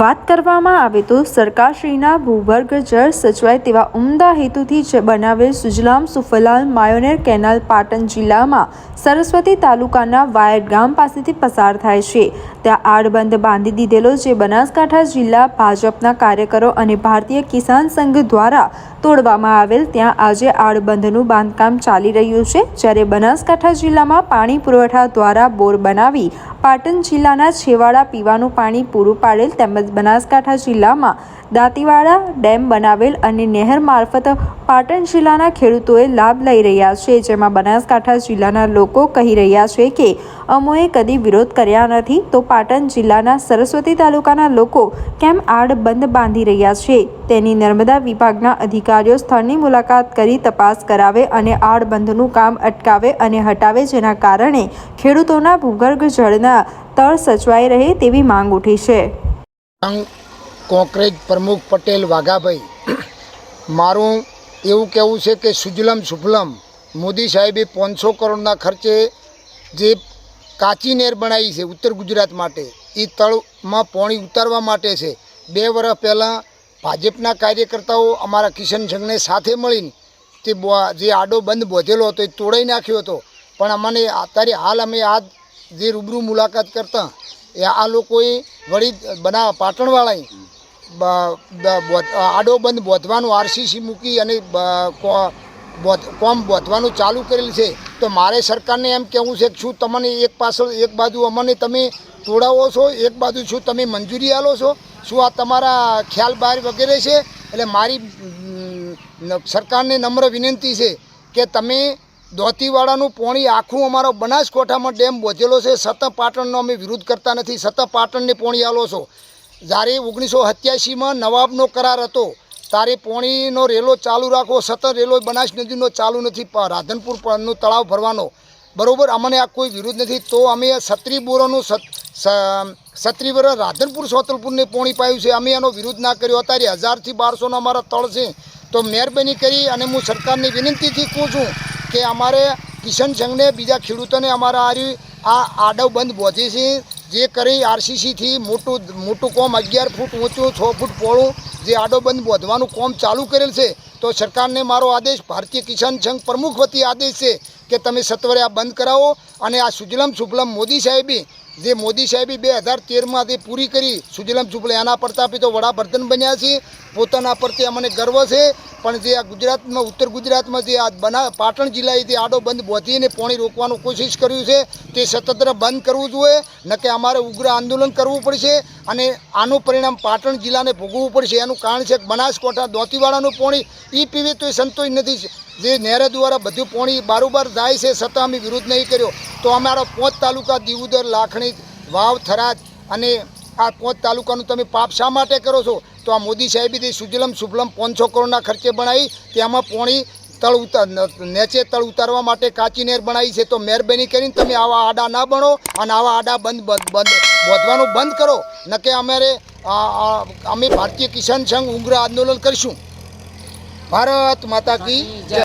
વાત કરવામાં આવે તો સરકારશ્રીના ભૂગર્ભ જળ સચવાય તેવા ઉમદા હેતુથી જ બનાવેલ સુજલામ સુફલાલ માયોનેર કેનાલ પાટણ જિલ્લામાં સરસ્વતી તાલુકાના વાયડ ગામ પાસેથી પસાર થાય છે. ત્યાં આડબંધ બાંધી દીધેલો જે બનાસકાંઠા જિલ્લા ભાજપના કાર્યકરો અને ભારતીય કિસાન સંઘ દ્વારા તોડવામાં આવેલ, ત્યાં આજે આડબંધનું બાંધકામ ચાલી રહ્યું છે. જ્યારે બનાસકાંઠા જિલ્લામાં પાણી પુરવઠા દ્વારા બોર બનાવી પાટણ જિલ્લાના છેવાડા પીવાનું પાણી પૂરું પાડેલ તેમજ બનાસકાંઠા જિલ્લામાં દાંતીવાડા ડેમ બનાવેલ અને નહેર મારફત પાટણ જિલ્લાના ખેડૂતોએ લાભ લઈ રહ્યા છે, જેમાં બનાસકાંઠા જિલ્લાના લોકો કહી રહ્યા છે કે, અમોએ કદી વિરોધ કર્યા નથી, તો પાટણ જિલ્લાના સરસ્વતી તાલુકાના લોકો કેમ આડ બંધ બાંધી રહ્યા છે? તેની નર્મદા વિભાગના અધિકારીઓ સ્થળની મુલાકાત કરી તપાસ કરાવે અને આડબંધનું કામ અટકાવે અને હટાવે, જેના કારણે ખેડૂતોના ભૂગર્ભ જળના તળ સચવાઈ રહે તેવી માંગ ઉઠી છે. અંગ કોંકરેજ પ્રમુખ પટેલ વાઘાભાઈ. મારું એવું કહેવું છે કે સુજલમ સુફલમ. મોદી સાહેબે પાંચસો કરોડના ખર્ચે જે કાચી નેર બનાવી છે ઉત્તર ગુજરાત માટે એ તળમાં પાણી ઉતારવા માટે છે. બે વર્ષ પહેલાં ભાજપના કાર્યકર્તાઓ અમારા કિશન સંઘને સાથે મળીને તે જે આડો બંધ બોધેલો હતો એ તોડાઈ નાખ્યો હતો. પણ અમને અત્યારે હાલ અમે આ જે રૂબરૂ મુલાકાત કરતા, એ આ લોકોએ વળી બના પાટણવાળાએ આડો બંધ બોધવાનું આરસીસી મૂકી અને કોમ બોધવાનું ચાલુ કરેલ છે. તો મારે સરકારને એમ કહેવું છે કે શું તમને એક પાછળ એક બાજુ અમને તમે તોડાવો છો, એક બાજુ શું તમે મંજૂરી આલો છો? શું આ તમારા ખ્યાલ બહાર વગેરે છે? એટલે મારી સરકારને નમ્ર વિનંતી છે કે તમે દોતીવાડાનું પોણી આખું અમારો બનાસકોઠામાં ડેમ બોધેલો છે. સતત પાટણનો અમે વિરોધ કરતા નથી. સતત પાટણને પોણી આલો છો. જ્યારે ઓગણીસો સત્યાસીમાં નવાબનો કરાર હતો તારે પોણીનો રેલો ચાલુ રાખવો સતત રેલો બનાસ નદીનો ચાલુ નથી. રાધનપુર પરનો તળાવ ભરવાનો. બરોબર, અમને આ કોઈ વિરોધ નથી. તો અમે સત્રી બોરોનું રાધનપુર સોતલપુરને પોણી પાયું છે. અમે એનો વિરોધ ના કર્યો. અત્યારે હજારથી બારસોનો અમારા તળ છે. તો મહેરબાની કરી અને હું સરકારની વિનંતીથી કહું છું કે અમારે કિશન સંઘને બીજા ખેડૂતોને અમારા આરી આ આડવ બંધ પહોંચી છે. જે કરી આરસીસીથી મોટું મોટું કોમ અગિયાર ફૂટ ઊંચું, છ ફૂટ પહોળું જે આડો બંધ બોધવાનું કોમ ચાલુ કરેલ છે. તો સરકારને મારો આદેશ, ભારતીય કિસાન સંઘ પ્રમુખ વતી આદેશ છે કે તમે સત્વરે આ બંધ કરાવો. અને આ સુજલમ સુફલમ મોદી સાહેબી, જે મોદી સાહેબી બે હજાર તેરમાં તે પૂરી કરી, સુજલમ સુફલમ એના પ્રતાપી તો વડાપ્રધાન બન્યા છે. પોતાના પરથી અમને ગર્વ છે. પણ જે આ ગુજરાતમાં, ઉત્તર ગુજરાતમાં જે આ બના, પાટણ જિલ્લાએ જે આડો બંધ બોધીને પોણી રોકવાનું કોશિશ કર્યું છે, તે સતત બંધ કરવું જોઈએ, ન કે અમારે ઉગ્ર આંદોલન કરવું પડશે અને આનું પરિણામ પાટણ જિલ્લાને ભોગવવું પડશે. એનું કારણ છે કે બનાસકાંઠા દોતીવાડાનું પોણી એ પીવે તો એ સંતોષ નથી. જે નહેર દ્વારા બધું પોણી બારોબાર જાય છે, છતાં અમે વિરોધ નહીં કર્યો. તો અમારા પાંચ તાલુકા દીવુદર લાખણી, વાવ, થરાદ અને આ પાંચ તાલુકાનું તમે પાપ શા માટે કરો છો? તો આ મોદી સાહેબે જે સુજલમ સુફલમ પાંચસો કરોડના ખર્ચે બનાવી તેમાં પોણી તળ ઉતાર નેચે તળ ઉતારવા માટે કાચી નેર બનાવી છે તો મહેરબાની કરીને તમે આવા આડા ના બનો અને આવા આડા બંધ બંધ વધવાનું બોધવાનું બંધ કરો. ન કે અમારે અમે ભારતીય કિસાન સંઘ ઉગ્ર આંદોલન કરીશું. ભારત માતા કી જય.